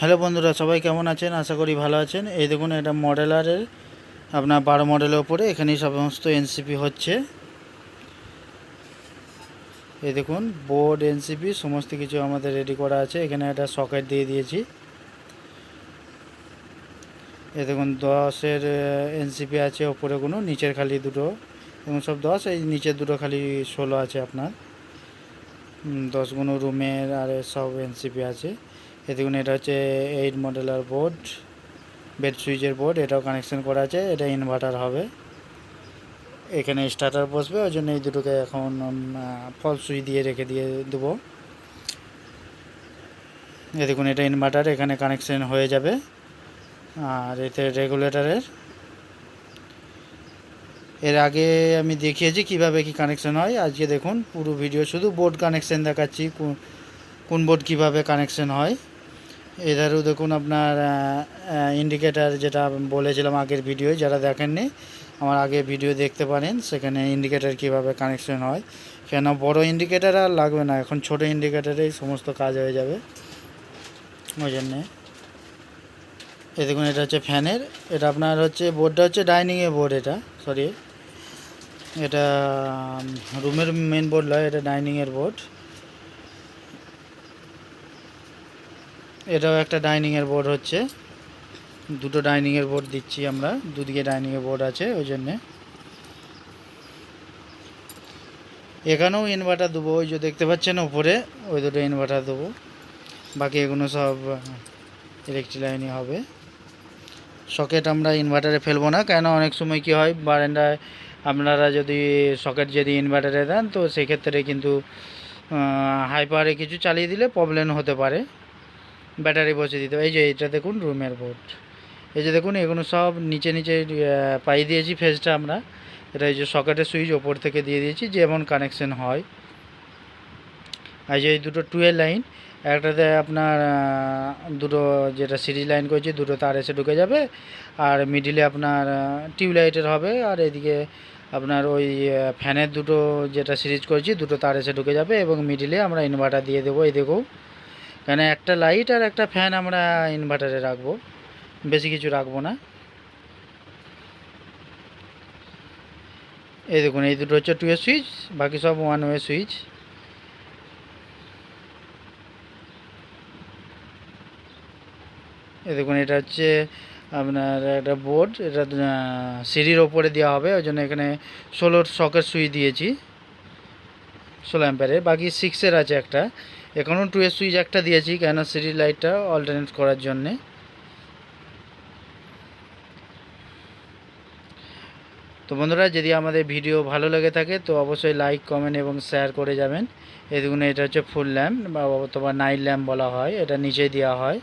Hello বন্ধুরা, সবাই কেমন আছেন? আশা করি ভালো আছেন। এই দেখুন, এটা মডেলারের আপনার বারো মডেলের ওপরে এখানে সমস্ত এনসিপি হচ্ছে। এই দেখুন বোর্ড এনসিপি সমস্ত কিছু আমাদের রেডি করা আছে। এখানে একটা সকেট দিয়ে দিয়েছি। এই দেখুন দশের এনসিপি আছে ওপরে কোনো, নিচের খালি দুটো। এবং সব দশ, এই নিচের দুটো খালি ষোলো আছে আপনার। দশ গুণ রুমের আর সব এনসিপি আছে। এই দেখুন এটা হচ্ছে এইট মডেলার বোর্ড বেড সুইচের বোর্ড এটাও কানেকশন করা আছে, এটা ইনভার্টার হবে। এখানে স্টার্টার বসবে, ওই জন্য এই দুটোকে এখন ফল সুইচ দিয়ে রেখে দিয়ে দেবো। এই দেখুন এটা ইনভার্টার এখানে কানেকশন হয়ে যাবে, আর এতে রেগুলেটরের এর। আগে আমি দেখিয়েছি কীভাবে কি কানেকশন হয়, আজকে দেখুন, পুরো ভিডিও শুধু বোর্ড কানেকশন দেখাচ্ছি কোন বোর্ড কীভাবে কানেকশন হয়। এধারেও দেখুন আপনার ইন্ডিকেটার যেটা বলেছিলাম আগের ভিডিও যারা দেখেননি, আমার আগে ভিডিও দেখতে পারেন, সেখানে ইন্ডিকেটার কীভাবে কানেকশন হয়। কেন বড় ইন্ডিকেটার আর লাগবে না, এখন ছোট ইন্ডিকেটারেই সমস্ত কাজ হয়ে যাবে। ওই জন্যে। এ দেখুন, এটা হচ্ছে ফ্যানের, এটা আপনার হচ্ছে বোর্ডটা হচ্ছে ডাইনিংয়ে বোর্ড এটা সরি এটা রুমের মেন বোর্ড নয় এটা ডাইনিংয়ের বোর্ড এটাও একটা ডাইনিংয়ের বোর্ড হচ্ছে। দুটো ডাইনিংয়ের বোর্ড দিচ্ছি আমরা। দুদিকে ডাইনিংয়ের বোর্ড আছে, ওই জন্যে। এখানেও ইনভার্টার দেবো, ওই যে দেখতে পাচ্ছেন ওপরে ওই দুটো ইনভার্টার দেবো। বাকি এগুলো সব ইলেকট্রিক লাইনই হবে। সকেট আমরা ইনভার্টারে ফেলব না কেন অনেক সময় কি হয়, বারান্দায় আপনারা যদি সকেট যদি ইনভার্টারে দেন, তো সেক্ষেত্রে কিন্তু হাই পাওয়ারে কিছু চালিয়ে দিলে প্রবলেম হতে পারে। ব্যাটারি বসে দিতে হবে। এই যে এইটা দেখুন, রুমের বোর্ড। এই যে দেখুন, এগুলো সব নিচে নিচে পাই দিয়েছি ফেজটা আমরা। এটা এই যে সকেটের সুইচ ওপর থেকে দিয়ে দিয়েছি, যেমন কানেকশন হয়। আর যে এই দুটো টুয়েল লাইন, একটাতে আপনার দুটো যেটা সিরিজ লাইন করেছি, দুটো তার এসে ঢুকে যাবে। আর মিডিলে আপনার টিউবলাইটের হবে। আর এদিকে আপনার ওই ফ্যানের দুটো যেটা সিরিজ করেছি, দুটো তার এসে ঢুকে যাবে এবং মিডিলে আমরা ইনভার্টার দিয়ে দেবো। এই দেখো কেন একটা লাইট আর একটা ফ্যান আমরা ইনভার্টারে রাখব। বেশি কিছু রাখব না। এই দেখুন, এই দুটো হচ্ছে টু এ সুইচ বাকি সব ওয়ান ওয়ে সুইচ এই দেখুন, এটা হচ্ছে আপনার একটা বোর্ড এটা সিঁড়ির ওপরে দেওয়া হবে, ওই জন্য এখানে ষোলোর সকের সুইচ দিয়েছি। ষোলো অ্যাম্পারের বাকি সিক্সের আছে একটা। এখনও টু এর সুইচ একটা দিয়েছি কেন সিঁড়ির লাইটটা অল্টারনেট করার জন্যে। তো বন্ধুরা, যদি আমাদের ভিডিও ভালো লেগে থাকে, তো অবশ্যই লাইক কমেন্ট এবং শেয়ার করে যাবেন। দেখুন, এটা হচ্ছে ফুল ল্যাম্প বা অথবা নাইট ল্যাম্প বলা হয়, এটা নিচে দেওয়া হয়।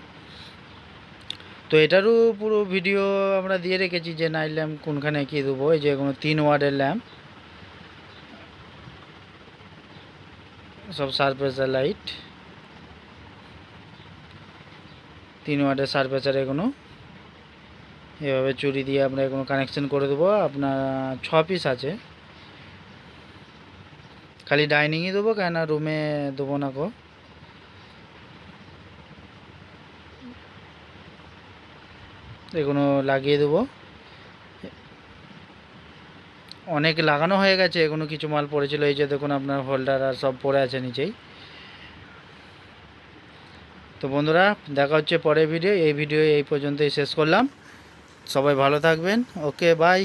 তো এটারও পুরো ভিডিও আমরা দিয়ে রেখেছি যে নাইট ল্যাম্প কোনখানে কী দেবো, এই যে কোনো তিন ওয়ার্ডের ল্যাম্প সব সারপ্রেসার লাইট। তিন ওয়াটের সারপ্রেসার এগুলো এভাবে চুরি দিয়ে আমরা এগুলো কানেকশন করে দেবো। আপনার ছ পিস আছে। খালি ডাইনিংই দেবো কেন রুমে দেবো না গো এগুলো লাগিয়ে দেবো। অনেক লাগানো হয়ে গেছে এগুলো কিছু মাল পড়েছিল, এই যে দেখুন আপনার হোল্ডার আর সব পড়ে আছে নিচেই। তো বন্ধুরা, দেখা হচ্ছে পরের ভিডিও এই ভিডিও এই পর্যন্তই শেষ করলাম। সবাই ভালো থাকবেন ওকে বাই